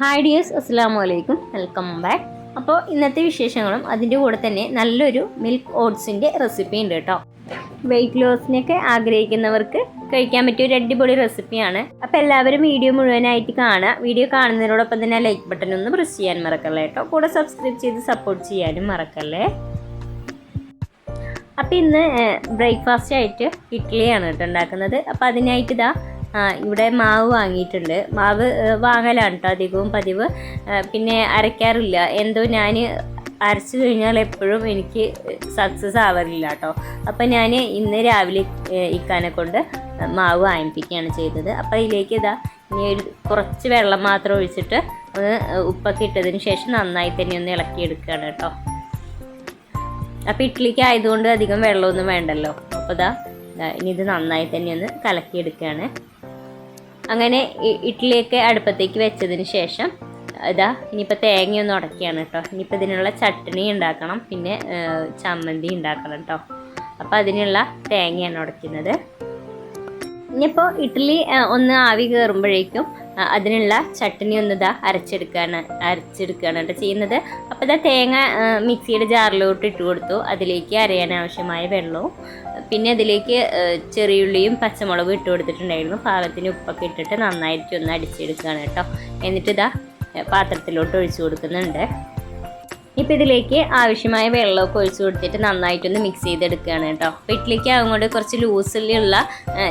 Hi dears അസ്സാം അലൈക്കും welcome back അപ്പോൾ ഇന്നത്തെ വിശേഷങ്ങളും അതിന്റെ കൂടെ തന്നെ നല്ലൊരു മിൽക്ക് ഓട്സിന്റെ റെസിപ്പി ഉണ്ട് കേട്ടോ. വെയിറ്റ് ലോസിനൊക്കെ ആഗ്രഹിക്കുന്നവർക്ക് കഴിക്കാൻ പറ്റിയ ഒരു അടിപൊളി റെസിപ്പിയാണ് അപ്പോൾ എല്ലാവരും വീഡിയോ മുഴുവനായിട്ട് കാണുക. വീഡിയോ കാണുന്നതിനോടൊപ്പം തന്നെ ലൈക്ക് ബട്ടൺ ഒന്ന് പ്രസ് ചെയ്യാൻ മറക്കല്ലേ കേട്ടോ. കൂടെ സബ്സ്ക്രൈബ് ചെയ്ത് സപ്പോർട്ട് ചെയ്യാനും മറക്കല്ലേ. അപ്പോൾ ഇന്ന് ബ്രേക്ക്ഫാസ്റ്റ് ആയിട്ട് ഇഡ്ഡലിയാണ് കേട്ടോ ഉണ്ടാക്കുന്നത്. അപ്പോൾ അതിനായിട്ട് ഇതാ ഇവിടെ മാവ് വാങ്ങിയിട്ടുണ്ട്. മാവ് വാങ്ങലാണ് കേട്ടോ അധികവും പതിവ്. പിന്നെ അരയ്ക്കാറില്ല. എന്തോ ഞാൻ അരച്ചു കഴിഞ്ഞാൽ എപ്പോഴും എനിക്ക് സക്സസ് ആവാറില്ല കേട്ടോ അപ്പം ഞാൻ ഇന്ന് രാവിലെ ഇക്കാനെ കൊണ്ട് മാവ് വാങ്ങിപ്പിക്കുകയാണ് ചെയ്തത്. അപ്പോൾ അതിലേക്ക് ഇതാ ഇനി ഒരു കുറച്ച് വെള്ളം മാത്രം ഒഴിച്ചിട്ട് ഒന്ന് ഉപ്പൊക്കെ ഇട്ടതിന് ശേഷം നന്നായി തന്നെ ഒന്ന് ഇളക്കിയെടുക്കുകയാണ് കേട്ടോ അപ്പോൾ ഇഡ്ഡലിക്ക് ആയതുകൊണ്ട് അധികം വെള്ളമൊന്നും വേണ്ടല്ലോ. അപ്പോൾ ഇതാ ഇനി ഇത് നന്നായി തന്നെ ഒന്ന് കലക്കിയെടുക്കുകയാണ്. അങ്ങനെ ഇഡ്ഡലിയൊക്കെ അടുപ്പത്തേക്ക് വെച്ചതിന് ശേഷം ഇതാ ഇനിയിപ്പോൾ തേങ്ങയൊന്നും ഉടക്കുകയാണ് കേട്ടോ ഇനിയിപ്പോൾ ഇതിനുള്ള ചട്ടണി ഉണ്ടാക്കണം പിന്നെ ചമ്മന്തി ഉണ്ടാക്കണം കേട്ടോ അപ്പോൾ അതിനുള്ള തേങ്ങയാണ് ഉടയ്ക്കുന്നത് ഇനിയിപ്പോൾ ഇഡ്ഡലി ഒന്ന് ആവി കയറുമ്പോഴേക്കും അതിനുള്ള ചട്ടണി ഒന്ന് ഇതാ അരച്ചെടുക്കാണ് അരച്ചെടുക്കുകയാണ് കേട്ടോ ചെയ്യുന്നത്. അപ്പോൾ ഇതാ തേങ്ങ മിക്സിയുടെ ജാറിലോട്ട് ഇട്ട് കൊടുത്തു. അതിലേക്ക് അരയാൻ ആവശ്യമായ വെള്ളവും പിന്നെ അതിലേക്ക് ചെറിയുള്ളിയും പച്ചമുളകും ഇട്ട് കൊടുത്തിട്ടുണ്ടായിരുന്നു. പാകത്തിന് ഉപ്പൊക്കെ ഇട്ടിട്ട് നന്നായിട്ട് ഒന്ന് അടിച്ചെടുക്കുകയാണ് കേട്ടോ. എന്നിട്ട് ഇതാ പാത്രത്തിലോട്ട് ഒഴിച്ചു കൊടുക്കുന്നുണ്ട്. ഇപ്പം ഇതിലേക്ക് ആവശ്യമായ വെള്ളമൊക്കെ ഒഴിച്ചു കൊടുത്തിട്ട് നന്നായിട്ടൊന്ന് മിക്സ് ചെയ്തെടുക്കുകയാണ് കേട്ടോ. അപ്പോൾ ഇഡ്ഡലിക്ക് അങ്ങോട്ട് കുറച്ച് ലൂസിലുള്ള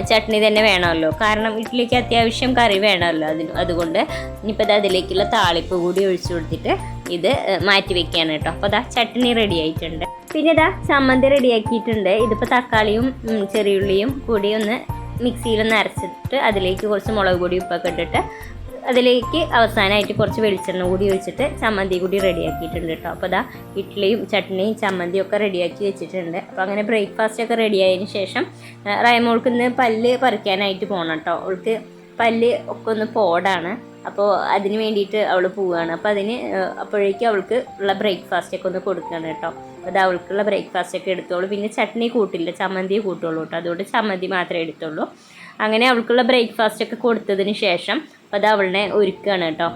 ചട്നി തന്നെ വേണമല്ലോ. കാരണം ഇഡ്ഡലിക്ക് അത്യാവശ്യം കറി വേണമല്ലോ അതിന് അതുകൊണ്ട് ഇനിയിപ്പോൾ അതിലേക്കുള്ള താളിപ്പ് കൂടി ഒഴിച്ചു കൊടുത്തിട്ട് ഇത് മാറ്റി വെക്കുകയാണ് കേട്ടോ. അപ്പോൾ അതാ ചട്നി റെഡി ആയിട്ടുണ്ട്. പിന്നെ ഇതാ ചമ്മന്തി റെഡിയാക്കിയിട്ടുണ്ട് ഇതിപ്പോൾ തക്കാളിയും ചെറിയുള്ളിയും കൂടി ഒന്ന് മിക്സിയിലൊന്ന് അരച്ചിട്ട് അതിലേക്ക് കുറച്ച് മുളക് പൊടി ഉപ്പൊക്കെ ഇട്ടിട്ട് അതിലേക്ക് അവസാനമായിട്ട് കുറച്ച് വെളിച്ചെണ്ണ കൂടി ഒഴിച്ചിട്ട് ചമ്മന്തി കൂടി റെഡിയാക്കിയിട്ടുണ്ട് കേട്ടോ. അപ്പോൾ അതാ ഇഡ്ഡലിയും ചട്നിയും ചമ്മന്തിയും ഒക്കെ റെഡിയാക്കി വെച്ചിട്ടുണ്ട്. അപ്പോൾ അങ്ങനെ ബ്രേക്ക്ഫാസ്റ്റ് ഒക്കെ റെഡി ആയതിന് ശേഷം റൈമോൾക്ക് ഇന്ന് പല്ല് പറിക്കാനായിട്ട് പോകണം കേട്ടോ. അവൾക്ക് പല്ല് ഒക്കെ ഒന്ന് പോടാണ്. അപ്പോൾ അതിന് വേണ്ടിയിട്ട് അവൾ പോവുകയാണ് അപ്പോൾ അതിന് അപ്പോഴേക്കും അവൾക്ക് ഉള്ള ബ്രേക്ക്ഫാസ്റ്റ് ഒക്കെ ഒന്ന് കൊടുക്കുകയാണ് കേട്ടോ. അത് അവൾക്കുള്ള ബ്രേക്ക്ഫാസ്റ്റ് ഒക്കെ എടുത്തോളൂ. പിന്നെ ചട്നി കൂട്ടില്ല ചമ്മന്തി കൂട്ടുള്ളൂ കേട്ടോ. അതുകൊണ്ട് ചമ്മന്തി മാത്രമേ എടുത്തുള്ളൂ. അങ്ങനെ അവൾക്കുള്ള ബ്രേക്ക്ഫാസ്റ്റ് ഒക്കെ കൊടുത്തതിന് ശേഷം അപ്പോൾ അത് അവളിനെ ഒരുക്കുകയാണ് കേട്ടോ.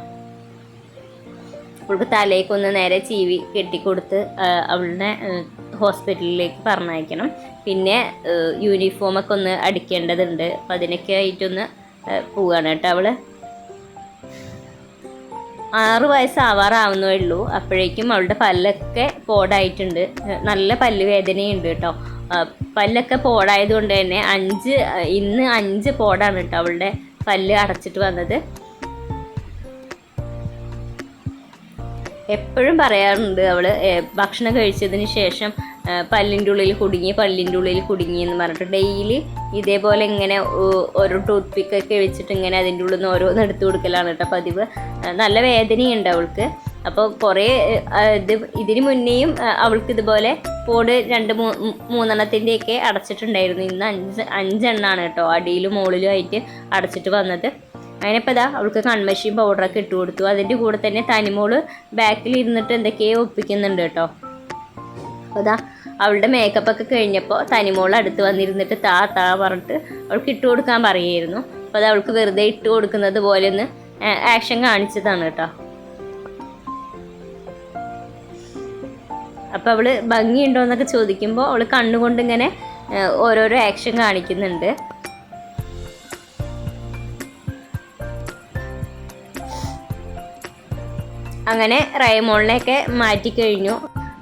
അവൾക്ക് തലയ്ക്കൊന്ന് നേരെ ചീവി കെട്ടിക്കൊടുത്ത് അവളിനെ ഹോസ്പിറ്റലിലേക്ക് പറഞ്ഞയക്കണം. പിന്നെ യൂണിഫോമൊക്കെ ഒന്ന് അടിക്കേണ്ടതുണ്ട്. അപ്പം അതിനൊക്കെ ആയിട്ടൊന്ന് പോവുകയാണ് കേട്ടോ അവൾ. ആറ് വയസ്സാവാറാവുന്നേ ഉള്ളൂ അപ്പോഴേക്കും അവളുടെ പല്ലൊക്കെ പോടായിട്ടുണ്ട്. നല്ല പല്ല് വേദനയുണ്ട് കേട്ടോ. പല്ലൊക്കെ പോടായത് കൊണ്ട് തന്നെ അഞ്ച് ഇന്ന് അഞ്ച് പോടാണ് കേട്ടോ അവളുടെ പല്ല് അടച്ചിട്ട് വന്നത്. എപ്പോഴും പറയാറുണ്ട് അവൾ ഭക്ഷണം കഴിച്ചതിന് ശേഷം പല്ലിന്റെ ഉള്ളിൽ കുടുങ്ങി പല്ലിന്റെ ഉള്ളിൽ കുടുങ്ങി എന്ന് പറഞ്ഞിട്ട് ഡെയിലി ഇതേപോലെ ഇങ്ങനെ ഓരോ ടൂത്ത് പിക്കൊക്കെ വെച്ചിട്ട് ഇങ്ങനെ അതിന്റെ ഉള്ളിൽ നിന്ന് ഓരോന്ന് എടുത്തു കൊടുക്കലാണ് കേട്ടോ പതിവ്. നല്ല വേദനയുണ്ട് അവൾക്ക്. അപ്പോൾ കുറേ ഇത് ഇതിന് മുന്നേയും അവൾക്ക് ഇതുപോലെ പോട് രണ്ട് മൂ മൂന്നെണ്ണത്തിന്റെയൊക്കെ അടച്ചിട്ടുണ്ടായിരുന്നു. ഇന്ന് അഞ്ച് അഞ്ചെണ്ണാണ് കേട്ടോ. അടിയിലും മുകളിലും ആയിട്ട് അടച്ചിട്ട് വന്നത്. അങ്ങനെ ഇപ്പോൾ ഇതാ അവൾക്ക് കൺമഷിയും പൗഡറൊക്കെ ഇട്ട് കൊടുത്തു. അതിന്റെ കൂടെ തന്നെ തനിമോൾ ബാക്കിൽ ഇരുന്നിട്ട് എന്തൊക്കെയോ ഒപ്പിക്കുന്നുണ്ട് കേട്ടോ. അപ്പോൾ ഇതാ അവളുടെ മേക്കപ്പ് ഒക്കെ കഴിഞ്ഞപ്പോൾ തനിമോൾ അടുത്ത് വന്നിരുന്നിട്ട് താ താ പറഞ്ഞിട്ട് അവൾക്ക് ഇട്ട് കൊടുക്കാൻ പറയുമായിരുന്നു അപ്പോൾ അത് അവൾക്ക് വെറുതെ ഇട്ട് കൊടുക്കുന്നത് പോലെ ഒന്ന് ആക്ഷൻ കാണിച്ചതാണ് കേട്ടോ. അപ്പോൾ അവൾ ഭംഗിയുണ്ടോ എന്നൊക്കെ ചോദിക്കുമ്പോൾ അവൾ കണ്ണുകൊണ്ട് ഇങ്ങനെ ഓരോരോ ആക്ഷൻ കാണിക്കുന്നുണ്ട്. അങ്ങനെ റയമോളിനെയൊക്കെ മാറ്റിക്കഴിഞ്ഞു.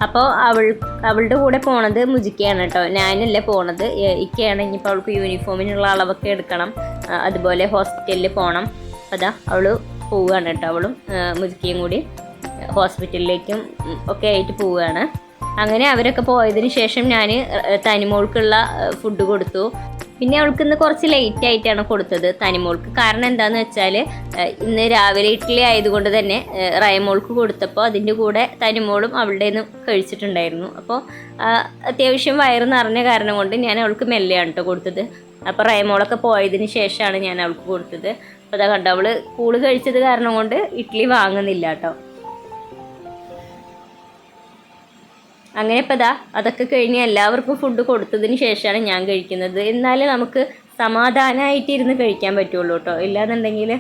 അപ്പോൾ അവൾ അവളുടെ കൂടെ പോണത് മുജിക്കയാണ് കേട്ടോ. ഞാനല്ല പോണത്. ഇക്കയാണ്. ഇനിയിപ്പോൾ അവൾക്ക് യൂണിഫോമിനുള്ള അളവൊക്കെ എടുക്കണം. അതുപോലെ ഹോസ്പിറ്റലിൽ പോകണം അപ്പോൾ അതാ അവൾ പോവുകയാണ് കേട്ടോ. അവളും മുജിക്കയും കൂടി. ഹോസ്പിറ്റലിലേക്കും ഒക്കെ ആയിട്ട് പോവുകയാണ്. അങ്ങനെ അവരൊക്കെ പോയതിന് ശേഷം ഞാൻ തനിമോൾക്കുള്ള ഫുഡ് കൊടുത്തു. പിന്നെ അവൾക്ക് ഇന്ന് കുറച്ച് ലേറ്റ് ആയിട്ടാണ് കൊടുത്തത് തനിമോൾക്ക്. കാരണം എന്താന്ന് വെച്ചാൽ ഇന്ന് രാവിലെ ഇഡ്ഡലി ആയതുകൊണ്ട് തന്നെ റയമോൾക്ക് കൊടുത്തപ്പോൾ അതിന്റെ കൂടെ തനിമോളും അവളുടെ നിന്ന് കഴിച്ചിട്ടുണ്ടായിരുന്നു അപ്പോൾ അത്യാവശ്യം വയറ് നിറഞ്ഞ കാരണം കൊണ്ട് ഞാൻ അവൾക്ക് മെല്ലെയാണ് കേട്ടോ കൊടുത്തത്. അപ്പോൾ റയമോളൊക്കെ പോയതിന് ശേഷമാണ് ഞാൻ അവൾക്ക് കൊടുത്തത്. അപ്പോൾ അതാ കണ്ടോ അവൾ കൂൾ കഴിച്ചത് കാരണം കൊണ്ട് ഇഡ്ഡലി വാങ്ങുന്നില്ല കേട്ടോ അങ്ങനെ ഇപ്പം ഇതാ അതൊക്കെ കഴിഞ്ഞ് എല്ലാവർക്കും ഫുഡ് കൊടുത്തതിന് ശേഷമാണ് ഞാൻ കഴിക്കുന്നത്. എന്നാലേ നമുക്ക് സമാധാനമായിട്ട് ഇരുന്ന് കഴിക്കാൻ പറ്റുള്ളൂ കേട്ടോ ഇല്ലാന്നുണ്ടെങ്കിൽ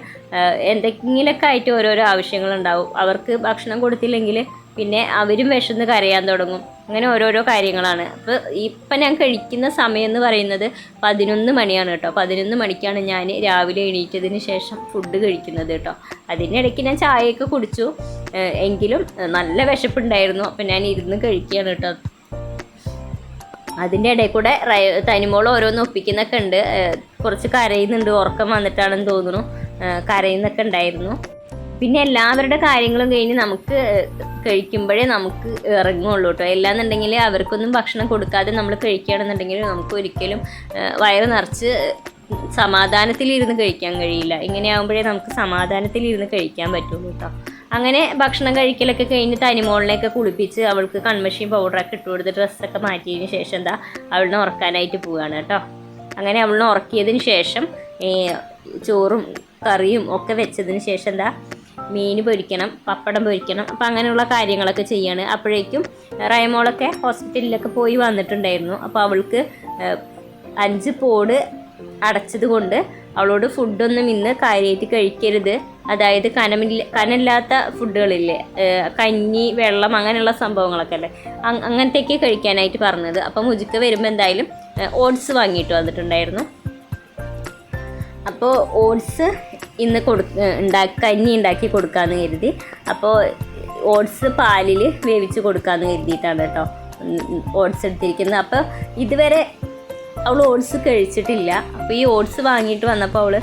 എന്തെങ്കിലുമൊക്കെ ആയിട്ട് ഓരോരോ ആവശ്യങ്ങളുണ്ടാവും. അവർക്ക് ഭക്ഷണം കൊടുത്തില്ലെങ്കിൽ പിന്നെ അവരും വിശന്ന് കരയാൻ തുടങ്ങും. അങ്ങനെ ഓരോരോ കാര്യങ്ങളാണ്. അപ്പോൾ ഇപ്പം ഞാൻ കഴിക്കുന്ന സമയം എന്ന് പറയുന്നത് പതിനൊന്ന് മണിയാണ് കേട്ടോ. പതിനൊന്ന് മണിക്കാണ് ഞാൻ രാവിലെ എണീറ്റതിന് ശേഷം ഫുഡ് കഴിക്കുന്നത് കേട്ടോ. അതിനിടയ്ക്ക് ഞാൻ ചായയൊക്കെ കുടിച്ചു. എങ്കിലും നല്ല വിശപ്പുണ്ടായിരുന്നു. അപ്പം ഞാൻ ഇരുന്ന് കഴിക്കുകയാണ് കേട്ടോ. അതിന്റെ ഇടയിൽ കൂടെ തനിമോൾ ഓരോന്ന് ഒപ്പിക്കുന്നൊക്കെ ഉണ്ട്. കുറച്ച് കരയുന്നുണ്ട്. ഉറക്കം വന്നിട്ടാണെന്ന് തോന്നുന്നു. കരയുന്നൊക്കെ ഉണ്ടായിരുന്നു. പിന്നെ എല്ലാവരുടെ കാര്യങ്ങളും കഴിഞ്ഞ് നമുക്ക് കഴിക്കുമ്പോഴേ നമുക്ക് ഇറങ്ങുള്ളൂ കേട്ടോ എല്ലാന്നുണ്ടെങ്കിൽ അവർക്കൊന്നും ഭക്ഷണം കൊടുക്കാതെ നമ്മൾ കഴിക്കുകയാണെന്നുണ്ടെങ്കിൽ നമുക്ക് ഒരിക്കലും വയറ് നിറച്ച് സമാധാനത്തിലിരുന്ന് കഴിക്കാൻ കഴിയില്ല. ഇങ്ങനെ ഇങ്ങനെയാകുമ്പോഴേ നമുക്ക് സമാധാനത്തിലിരുന്ന് കഴിക്കാൻ പറ്റുള്ളൂ കേട്ടോ അങ്ങനെ ഭക്ഷണം കഴിക്കലൊക്കെ കഴിഞ്ഞ് തനിമോളിനെയൊക്കെ കുളിപ്പിച്ച് അവൾക്ക് കൺമഷീൻ പൗഡറൊക്കെ ഇട്ട് കൊടുത്ത് ഡ്രസ്സൊക്കെ മാറ്റിയതിന് ശേഷം എന്താ അവളിനെ ഉറക്കാനായിട്ട് പോവുകയാണ് കേട്ടോ. അങ്ങനെ അവളിനെ ഉറക്കിയതിന് ശേഷം ചോറും കറിയും ഒക്കെ വെച്ചതിന് ശേഷം എന്താ മീൻ പൊരിക്കണം പപ്പടം പൊരിക്കണം അപ്പം അങ്ങനെയുള്ള കാര്യങ്ങളൊക്കെ ചെയ്യാണ്. അപ്പോഴേക്കും റയമോളൊക്കെ ഹോസ്പിറ്റലിലൊക്കെ പോയി വന്നിട്ടുണ്ടായിരുന്നു. അപ്പോൾ അവൾക്ക് അഞ്ച് പോട് അടച്ചത് കൊണ്ട് അവളോട് ഫുഡൊന്നും ഇന്ന് കാര്യമായിട്ട് കഴിക്കരുത്. അതായത് കനമില്ല കനമില്ലാത്ത ഫുഡുകളില്ലേ കഞ്ഞി വെള്ളം അങ്ങനെയുള്ള സംഭവങ്ങളൊക്കെ അല്ലേ? അങ്- അങ്ങനത്തെയൊക്കെ കഴിക്കാനായിട്ട് പറഞ്ഞത്. അപ്പം മുജുക്ക് വരുമ്പോൾ എന്തായാലും ഓട്സ് വാങ്ങിയിട്ട് വന്നിട്ടുണ്ടായിരുന്നു. അപ്പോൾ ഓട്സ് ഇന്ന് കൊടു ഉണ്ടാക്കി കഞ്ഞി ഉണ്ടാക്കി കൊടുക്കാമെന്ന് കരുതി. അപ്പോൾ ഓട്സ് പാലിൽ വേവിച്ച് കൊടുക്കാമെന്ന് കരുതിയിട്ടാണ് കേട്ടോ. ഓട്സ് എടുത്തിരിക്കുന്നത്. അപ്പോൾ ഇതുവരെ അവൾ ഓട്സ് കഴിച്ചിട്ടില്ല. അപ്പോൾ ഈ ഓട്സ് വാങ്ങിയിട്ട് വന്നപ്പോൾ അവൾ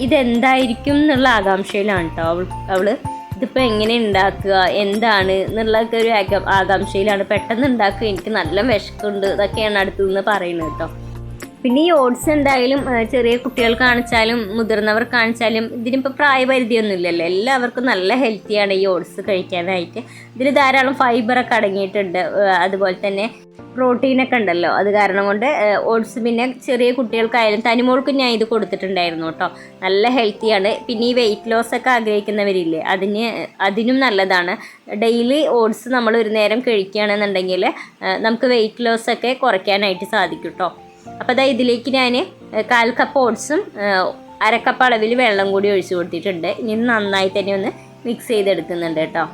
ഇതെന്തായിരിക്കും എന്നുള്ള ആകാംക്ഷയിലാണ് കേട്ടോ. അവൾ അവൾ ഇതിപ്പോൾ എങ്ങനെ ഉണ്ടാക്കുക എന്താണ് എന്നുള്ളതൊക്കെ ഒരു ആക- ആകാംക്ഷയിലാണ്. പെട്ടെന്ന് ഉണ്ടാക്കുക. എനിക്ക് നല്ല വിശക്കുണ്ട്. ഇതൊക്കെയാണ് അടുത്തുനിന്ന് പറയുന്നത് കേട്ടോ. പിന്നെ ഈ ഓട്സ് എന്തായാലും ചെറിയ കുട്ടികൾ കാണിച്ചാലും മുതിർന്നവർ കാണിച്ചാലും ഇതിനിപ്പോൾ പ്രായപരിധിയൊന്നും ഇല്ലല്ലോ എല്ലാവർക്കും നല്ല ഹെൽത്തിയാണ് ഈ ഓട്സ് കഴിക്കാനായിട്ട്. ഇതിൽ ധാരാളം ഫൈബറൊക്കെ അടങ്ങിയിട്ടുണ്ട്. അതുപോലെ തന്നെ പ്രോട്ടീനൊക്കെ ഉണ്ടല്ലോ. അത് കാരണം കൊണ്ട് ഓട്സ് പിന്നെ ചെറിയ കുട്ടികൾക്കായാലും തനിമോൾക്കും ഞാൻ ഇത് കൊടുത്തിട്ടുണ്ടായിരുന്നു കേട്ടോ. നല്ല ഹെൽത്തിയാണ് പിന്നെ ഈ വെയിറ്റ് ലോസ് ഒക്കെ ആഗ്രഹിക്കുന്നവരില്ലേ അതിന് അതിനും നല്ലതാണ്. ഡെയിലി ഓട്സ് നമ്മൾ ഒരു നേരം കഴിക്കുകയാണെന്നുണ്ടെങ്കിൽ നമുക്ക് വെയിറ്റ് ലോസ് ഒക്കെ കുറയ്ക്കാനായിട്ട് സാധിക്കും കേട്ടോ. അപ്പോൾ അതാ ഇതിലേക്ക് ഞാൻ കാൽ കപ്പ് ഓട്സും അരക്കപ്പ് അളവിൽ വെള്ളം കൂടി ഒഴിച്ചു കൊടുത്തിട്ടുണ്ട്. ഇനി നന്നായി തന്നെ ഒന്ന് മിക്സ് ചെയ്തെടുക്കുന്നുണ്ട് കേട്ടോ.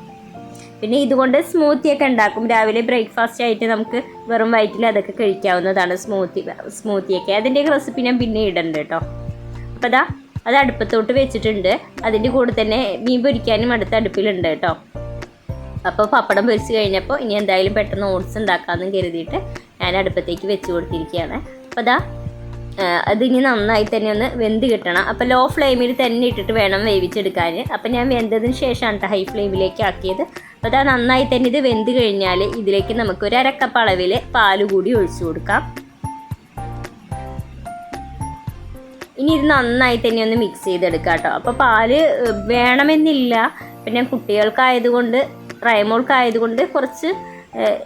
പിന്നെ ഇതുകൊണ്ട് സ്മൂത്തി ഒക്കെ ഉണ്ടാക്കും. രാവിലെ ബ്രേക്ക്ഫാസ്റ്റ് ആയിട്ട് നമുക്ക് വെറും വയറ്റിൽ അതൊക്കെ കഴിക്കാവുന്നതാണ് സ്മൂത്തി സ്മൂത്തിയൊക്കെ അതിന്റെയൊക്കെ റെസിപ്പി ഞാൻ പിന്നെ ഇടണ്ട് കേട്ടോ. അപ്പോൾ അതാ അത് അടുപ്പത്തോട്ട് വെച്ചിട്ടുണ്ട്. അതിന്റെ കൂടെ തന്നെ മീൻ പൊരിക്കാനും അടുത്ത അടുപ്പിലുണ്ട് കേട്ടോ. അപ്പോൾ പപ്പടം പൊരിച്ച് കഴിഞ്ഞപ്പോൾ ഇനി എന്തായാലും പെട്ടെന്ന് ഓട്സ് ഉണ്ടാക്കാമെന്ന് കരുതിയിട്ട് ഞാൻ അടുപ്പത്തേക്ക് വെച്ച് കൊടുത്തിരിക്കുകയാണ്. അപ്പോൾ അതാ അതിനി നന്നായി തന്നെ ഒന്ന് വെന്ത് കിട്ടണം. അപ്പോൾ ലോ ഫ്ലെയിമിൽ തന്നെ ഇട്ടിട്ട് വേണം വേവിച്ചെടുക്കാൻ അപ്പോൾ ഞാൻ വെന്തതിന് ശേഷമാണ് ഹൈ ഫ്ലെയിമിലേക്ക് ആക്കിയത്. അപ്പോൾ അതാ നന്നായി തന്നെ ഇത് വെന്ത് കഴിഞ്ഞാൽ ഇതിലേക്ക് നമുക്ക് ഒരു അരക്കപ്പ് അളവിൽ പാൽ കൂടി ഒഴിച്ചു കൊടുക്കാം. ഇനി ഇത് നന്നായി തന്നെ ഒന്ന് മിക്സ് ചെയ്തെടുക്കാം കേട്ടോ അപ്പോൾ പാൽ വേണമെന്നില്ല. പിന്നെ കുട്ടികൾക്കായതുകൊണ്ട് റയമോൾക്കായതുകൊണ്ട് കുറച്ച്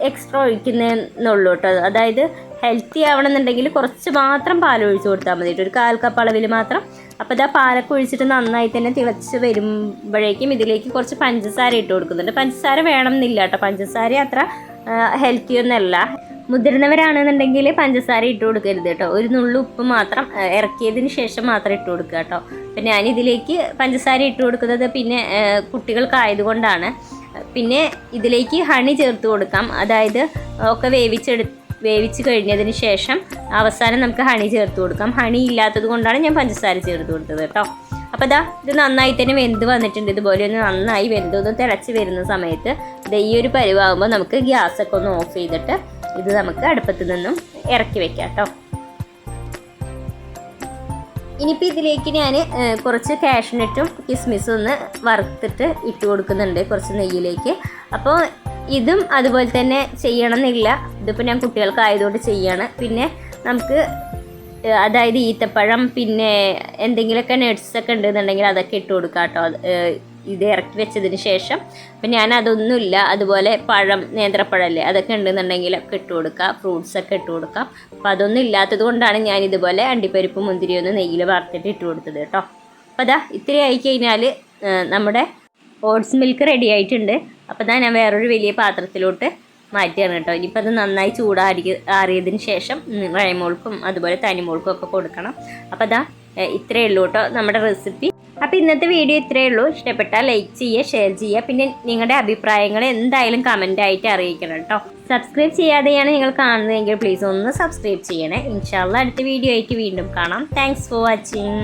എക്സ്ട്രാ ഒഴിക്കുന്നുള്ളൂ കേട്ടോ. അതായത് ഹെൽത്തി ആവണമെന്നുണ്ടെങ്കിൽ കുറച്ച് മാത്രം പാൽ ഒഴിച്ച് കൊടുത്താൽ മതി ഒരു കാൽ കപ്പ് അളവിൽ മാത്രം. അപ്പോൾ ഇതാ പാലൊക്കെ ഒഴിച്ചിട്ട് നന്നായി തന്നെ തിളച്ച് വരുമ്പോഴേക്കും ഇതിലേക്ക് കുറച്ച് പഞ്ചസാര ഇട്ട് കൊടുക്കുന്നുണ്ട്. പഞ്ചസാര വേണം എന്നില്ല കേട്ടോ. പഞ്ചസാര അത്ര ഹെൽത്തി ഒന്നല്ല. മുതിർന്നവരാണെന്നുണ്ടെങ്കിൽ പഞ്ചസാര ഇട്ട് കൊടുക്കരുത് കേട്ടോ. ഒരു നുള്ളു ഉപ്പ് മാത്രം ഇറക്കിയതിന് ശേഷം മാത്രം ഇട്ട് കൊടുക്കുക കേട്ടോ. അപ്പം ഞാനിതിലേക്ക് പഞ്ചസാര ഇട്ട് കൊടുക്കുന്നത് പിന്നെ കുട്ടികൾക്കായതുകൊണ്ടാണ്. പിന്നെ ഇതിലേക്ക് ഹണി ചേർത്ത് കൊടുക്കാം. അതായത് ഒക്കെ വേവിച്ചെടു വേവിച്ച് കഴിഞ്ഞതിന് ശേഷം അവസാനം നമുക്ക് ഹണി ചേർത്ത് കൊടുക്കാം. ഹണി ഇല്ലാത്തത് കൊണ്ടാണ് ഞാൻ പഞ്ചസാര ചേർത്ത് കൊടുത്തത് കേട്ടോ. അപ്പോൾ ഇതാ ഇത് നന്നായി തന്നെ വെന്ത് വന്നിട്ടുണ്ട്. ഇതുപോലെ ഒന്ന് നന്നായി വെന്ത് ഒന്ന് തിളച്ച് വരുന്ന സമയത്ത് ഇത് ഈ ഒരു പരിവാകുമ്പോൾ നമുക്ക് ഗ്യാസൊക്കെ ഒന്ന് ഓഫ് ചെയ്തിട്ട് ഇത് നമുക്ക് അടുപ്പത്ത് നിന്നും ഇറക്കി വെക്കാം കേട്ടോ. ഇനിയിപ്പോൾ ഇതിലേക്ക് ഞാൻ കുറച്ച് കാഷ്നട്ടും കിസ്മിസും ഒന്ന് വറുത്തിട്ട് ഇട്ട് കൊടുക്കുന്നുണ്ട് കുറച്ച് നെയ്യിലേക്ക്. അപ്പോൾ ഇതും അതുപോലെ തന്നെ ചെയ്യണം എന്നില്ല ഇതിപ്പോൾ ഞാൻ കുട്ടികൾക്കായതുകൊണ്ട് ചെയ്യാണ്. പിന്നെ നമുക്ക് അതായത് ഈത്തപ്പഴം പിന്നെ എന്തെങ്കിലുമൊക്കെ നട്ട്സൊക്കെ ഉണ്ടെന്നുണ്ടെങ്കിൽ അതൊക്കെ ഇട്ട് കൊടുക്കാം കേട്ടോ ഇത് ഇറക്കി വെച്ചതിന് ശേഷം അപ്പം ഞാൻ അതൊന്നുമില്ല അതുപോലെ പഴം നേന്ത്രപ്പഴമല്ലേ അതൊക്കെ ഉണ്ടെന്നുണ്ടെങ്കിൽ ഒക്കെ ഇട്ട് ഫ്രൂട്ട്സ് ഒക്കെ ഇട്ട് കൊടുക്കാം. അപ്പോൾ അതൊന്നും ഇല്ലാത്തത് കൊണ്ടാണ് ഞാൻ ഇതുപോലെ അണ്ടിപ്പരിപ്പ് മുന്തിരി ഒന്ന് നെയ്യിൽ വറുത്തിട്ട് ഇട്ട് കൊടുത്തത് കേട്ടോ. അപ്പോൾ അതാ ഇത്തിരി ആയി കഴിഞ്ഞാൽ നമ്മുടെ ഓട്സ് മിൽക്ക് റെഡി ആയിട്ടുണ്ട്. അപ്പോൾ ദാ ഞാൻ വേറൊരു വലിയ പാത്രത്തിലോട്ട് മാറ്റുകയാണ് കേട്ടോ. ഇനിയിപ്പോൾ അത് നന്നായി ചൂടാറി ആറിയതിന് ശേഷം വഴമോൾക്കും അതുപോലെ തനിമോൾക്കും ഒക്കെ കൊടുക്കണം. അപ്പോൾ അതാ ഇത്രയേ ഉള്ളൂ കേട്ടോ നമ്മുടെ റെസിപ്പി അപ്പോൾ ഇന്നത്തെ വീഡിയോ ഇത്രയേ ഉള്ളൂ. ഇഷ്ടപ്പെട്ടാൽ ലൈക്ക് ചെയ്യുക ഷെയർ ചെയ്യുക. പിന്നെ നിങ്ങളുടെ അഭിപ്രായങ്ങൾ എന്തായാലും കമന്റ് ആയിട്ട് അറിയിക്കണം കേട്ടോ. സബ്സ്ക്രൈബ് ചെയ്യാതെയാണ് നിങ്ങൾ കാണുന്നതെങ്കിൽ പ്ലീസ് ഒന്ന് സബ്സ്ക്രൈബ് ചെയ്യണേ. ഇൻഷാല്ല അടുത്ത വീഡിയോ ആയിട്ട് വീണ്ടും കാണാം. Thanks for watching